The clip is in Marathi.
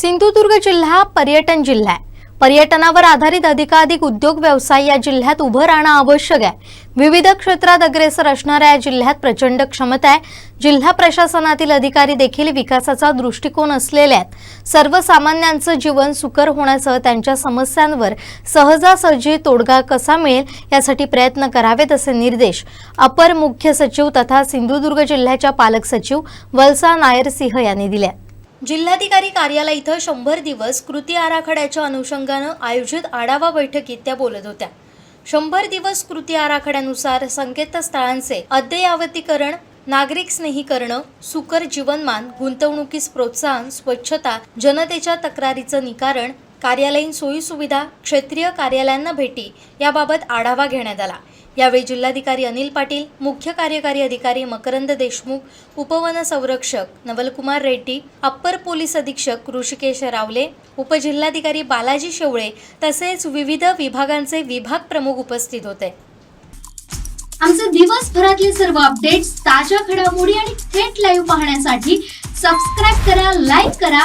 सिंधुदुर्ग जिल्हा पर्यटन जिल्हा आहे. पर्यटनावर आधारित अधिकाधिक उद्योग व्यवसाय या जिल्ह्यात उभं राहणं आवश्यक आहे. विविध क्षेत्रात अग्रेसर असणाऱ्या या जिल्ह्यात प्रचंड क्षमता आहे. जिल्हा प्रशासनातील अधिकारी देखील विकासाचा दृष्टिकोन असलेले आहेत. सर्वसामान्यांचं जीवन सुकर होण्यासह त्यांच्या समस्यांवर सहजासहजी तोडगा कसा मिळेल यासाठी प्रयत्न करावेत असे निर्देश अपर मुख्य सचिव तथा सिंधुदुर्ग जिल्ह्याच्या पालक सचिव वल्सा नायर सिंह यांनी दिले आहेत. जिल्हाधिकारी कार्यालय इथं शंभर दिवस कृती आराखड्याच्या अनुषंगानं आयोजित आढावा बैठकीत त्या बोलत होत्या. शंभर दिवस कृती आराखड्यानुसार संकेतस्थळांचे अद्ययावतीकरण नागरिक स्नेहीकरण सुकर जीवनमान गुंतवणुकीस प्रोत्साहन स्वच्छता जनतेच्या तक्रारीचं निकारण कार्यालयीन सोयीसुविधा क्षेत्रीय कार्यालयांना भेटी याबाबत आढावा घेण्यात आला. यावेळी जिल्हाधिकारी अनिल पाटील मुख्य कार्यकारी अधिकारी मकरंद देशमुख उपवन संरक्षक नवलकुमार रेड्डी अप्पर पोलीस अधीक्षक ऋषिकेश रावले उपजिल्हाधिकारी बालाजी शेवळे तसेच विविध विभागांचे विभाग प्रमुख उपस्थित होते. आमचे दिवसभरातले सर्व अपडेट्स ताज्या घडामोडी आणि थेट लाईव्ह पाहण्यासाठी सबस्क्राईब करा लाईक करा